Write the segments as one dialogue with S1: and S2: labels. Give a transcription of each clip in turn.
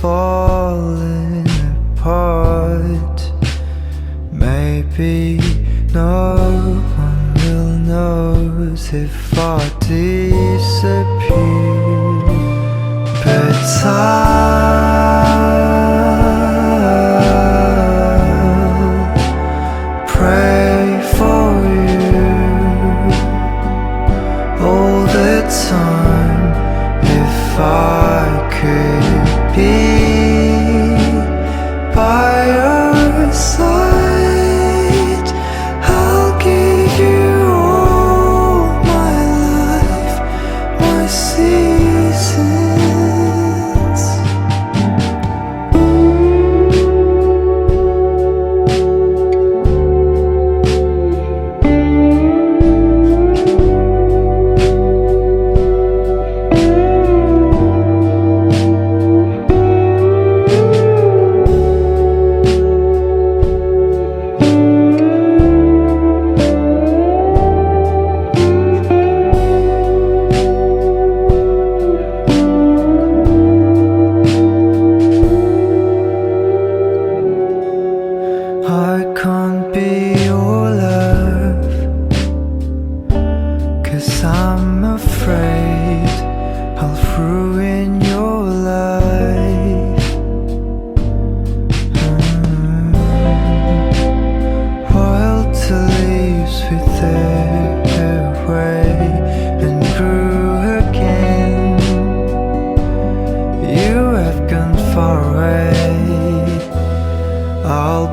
S1: falling.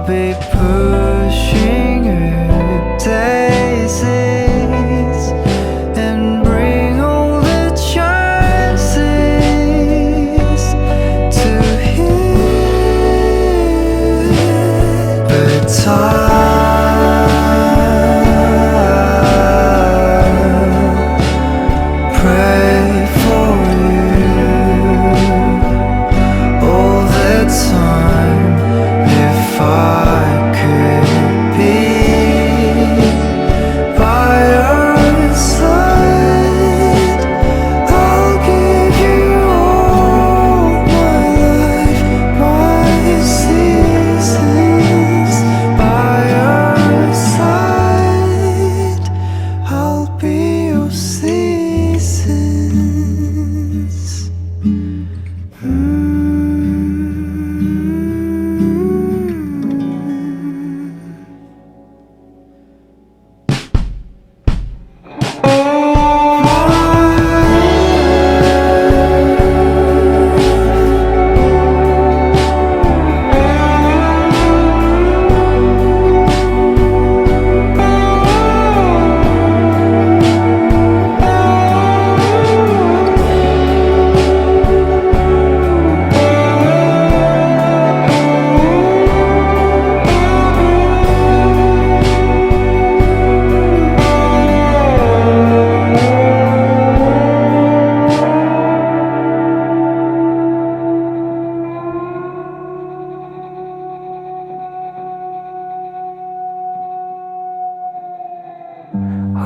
S1: be pushing you. Take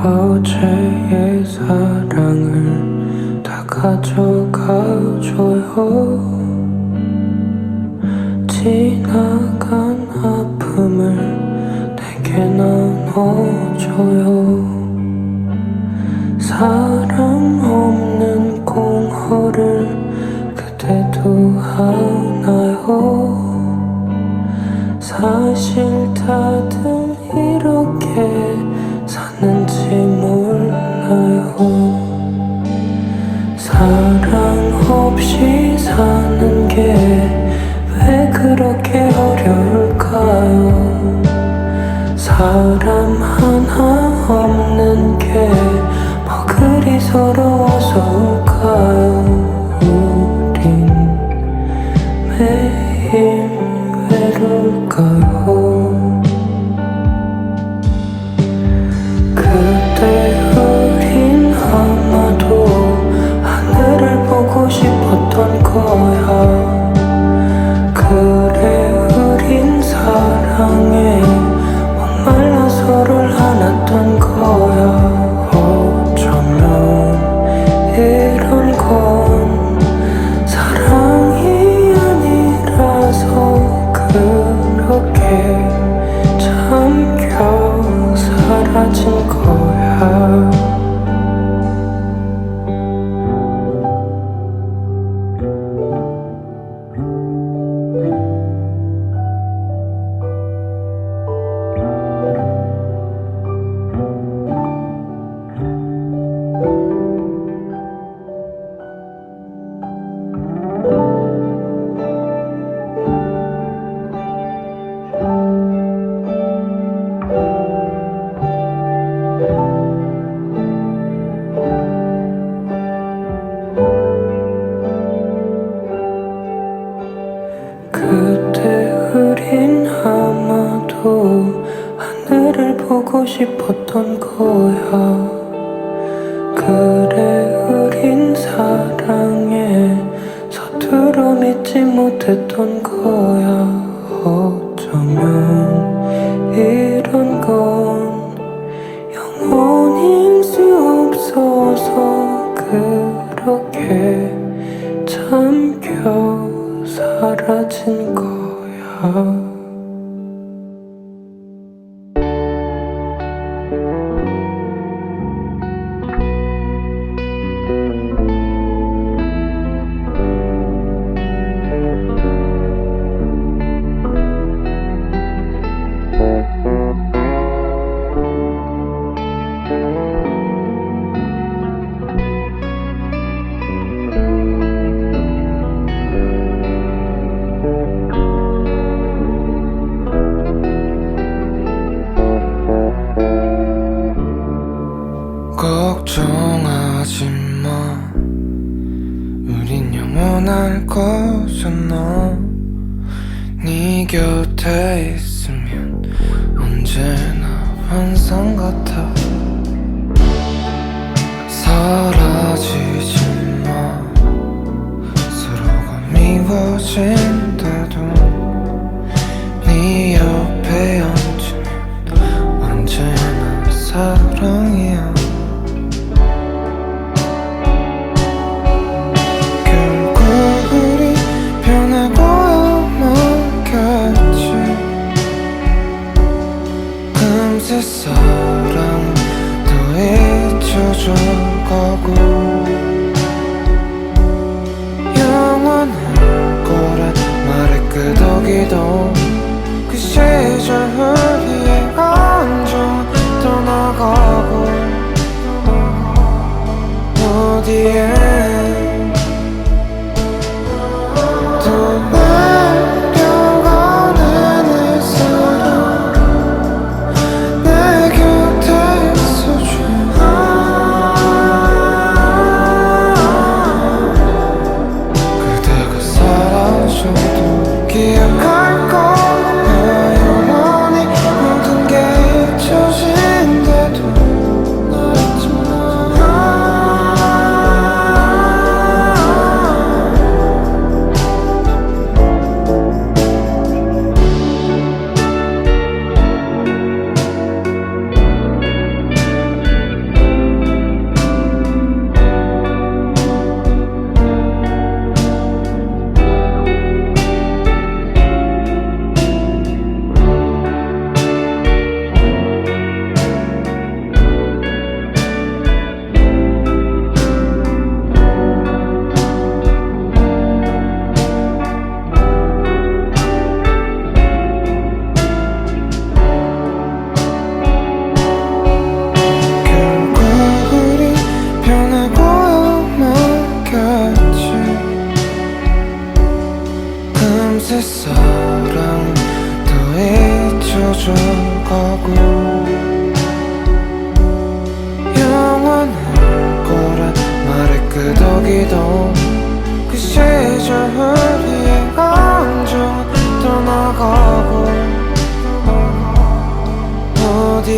S2: 어제의 사랑을 다 가져가줘요. 지나간 아픔을 내게 나눠줘요. 사람 없는 공허를 그대도 하나요? 사실 다 사랑 없이 못했던 거야
S3: 끄덕이도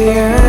S3: 어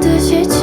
S4: 的结局。